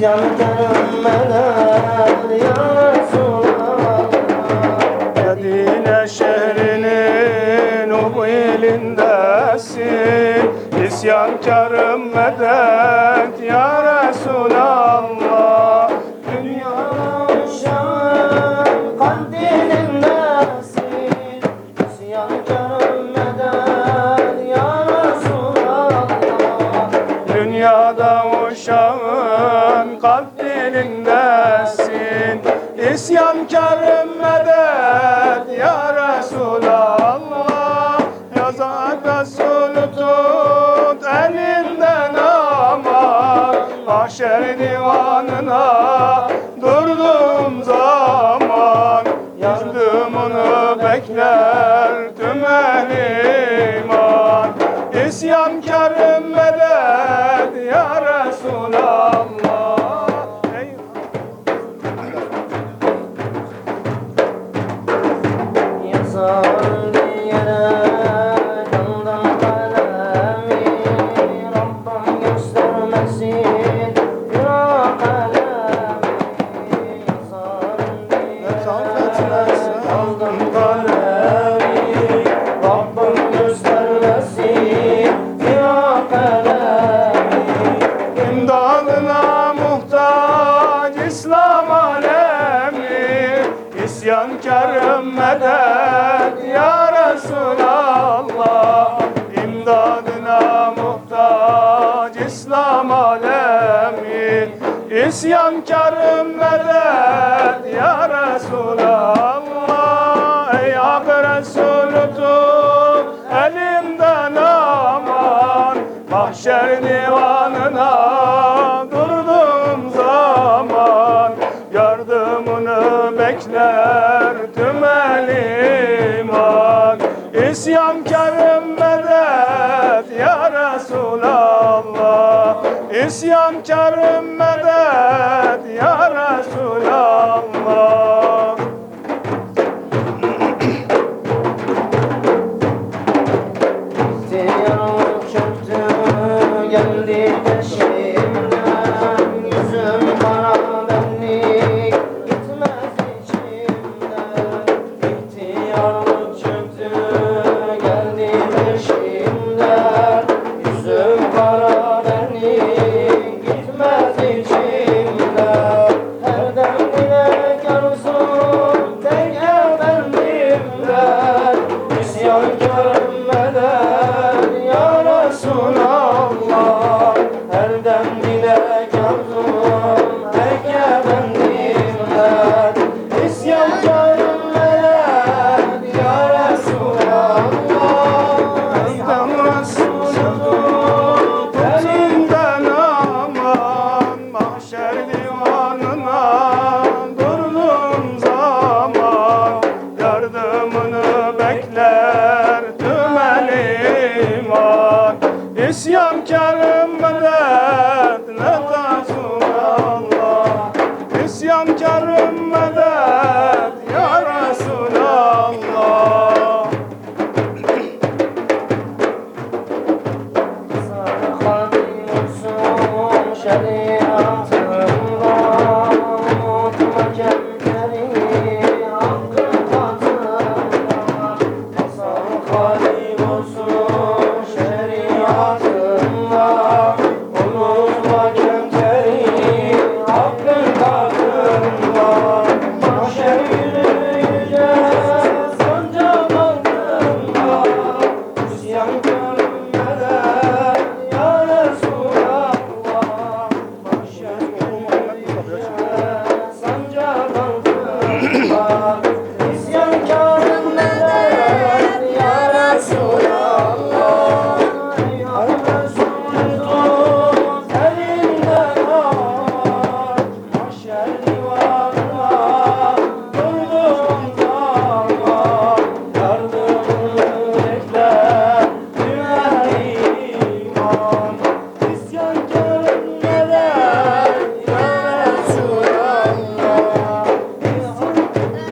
İsyankarım medet ya Resulallah Medine şehrinin o ilindesin. İsyankarım medet ya Resulallah. Dünya Uşağın kalbindesin İsyankarım medet ya Resulallah. Dünyada uşağın kalp dilindesin İsyankarım medet ya Resulallah Yazar Resulü tut elinden ama Mahşer divanına durduğum zaman Yardımını bekler tüm el iman. İsyankarım medet yere yandan kalemi Rabbim göstermesin İmdadına muhtaç İslam alemi İsyankarım medet ya Resulallah. İmdadına muhtaç İslam alemi İsyankarım Mahşer divanına durduğum zaman Yardımını bekler tüm el iman İsyankarım medet ya Resulallah İsyankarım medet ya Resulallah de bekler tüm el iman İsyankarım medet Lord.